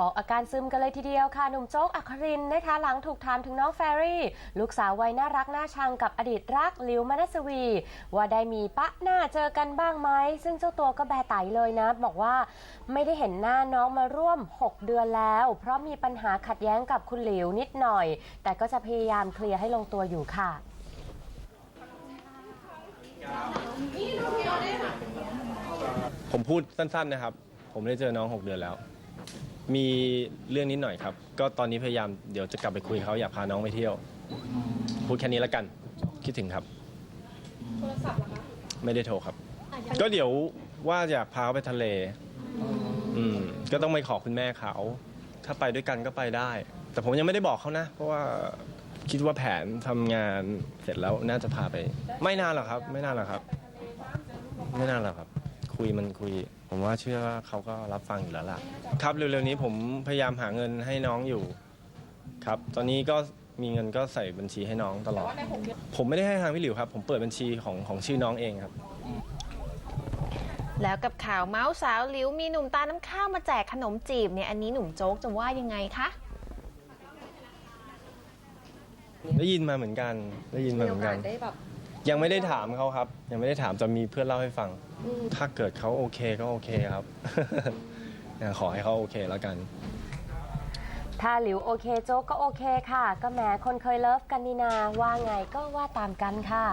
ออกอาการซึมกันเลยทีเดียวค่ะหนุ่มโจ๊กอัครินนะคะหลังถูกถามถึงน้องแฟรี่ ลูกสาววัยน่ารักน่าชังกับอดีตรักลิวมนัสวี ว่าได้มีปะหน้าเจอกันบ้างไหม ซึ่งเจ้าตัวก็แบไตเลยนะ บอกว่าไม่ได้เห็นหน้าน้องมาร่วม 6 เดือนแล้ว เพราะมีปัญหาขัดแย้งกับคุณหลิวนิดหน่อย แต่ก็จะพยายามเคลียร์ให้ลงตัวอยู่ค่ะผมพูดสั้นๆนะครับ ผมไม่ได้เจอน้อง 6 เดือนแล้ว มีเรื่องนิดหน่อยครับ ก็ตอนนี้พยายามเดี๋ยวจะกลับไปคุยเขาอยากพาน้องไปเที่ยว พูดแค่นี้แล้วกัน คิดถึงครับ โทรศัพท์คะไม่ได้โทรครับก็เดี๋ยวว่าอยากพาเขาไปทะเล อืม ก็ต้องไปขอคุณแม่เขา ถ้าไปด้วยกันก็ไปได้ แต่ผมยังไม่ได้บอกเขานะ เพราะว่าคิดว่าแผนทำงานเสร็จแล้วน่าจะพาไป ไม่นานหรอกครับ ไม่นานหรอกครับ ไม่นานหรอกครับ คุยมันคุย ผมว่าเชื่อว่าเขาก็รับฟังอยู่แล้วล่ะ ครับเร็วๆนี้ผมพยายามหาเงินให้น้องอยู่ ครับ ตอนนี้ก็มีเงินก็ใส่บัญชีให้น้องตลอด ผมไม่ได้ให้ทางพี่หลิวครับ ผมเปิดบัญชีของของชื่อน้องเองครับ แล้วกับข่าวเมาส์สาวหลิวมีหนุ่มตาน้ำข้าวมาแจกขนมจีบเนี่ยอันนี้หนุ่มโจ๊กจะว่ายังไงคะ ได้ยินมาเหมือนกัน ได้ยินมาเหมือนกัน ได้แบบ ยังไม่ได้ถามเขาครับ ยังไม่ได้ถามจะมีเพื่อนเล่าให้ฟัง ถ้าเกิดเขาโอเคก็โอเคครับ ขอให้เขาโอเคแล้วกัน ถ้าหลิวโอเคโจ๊กก็โอเคค่ะ ก็แหมคนเคยเลิฟกันนี่นาว่าไงก็ว่าตามกันค่ะ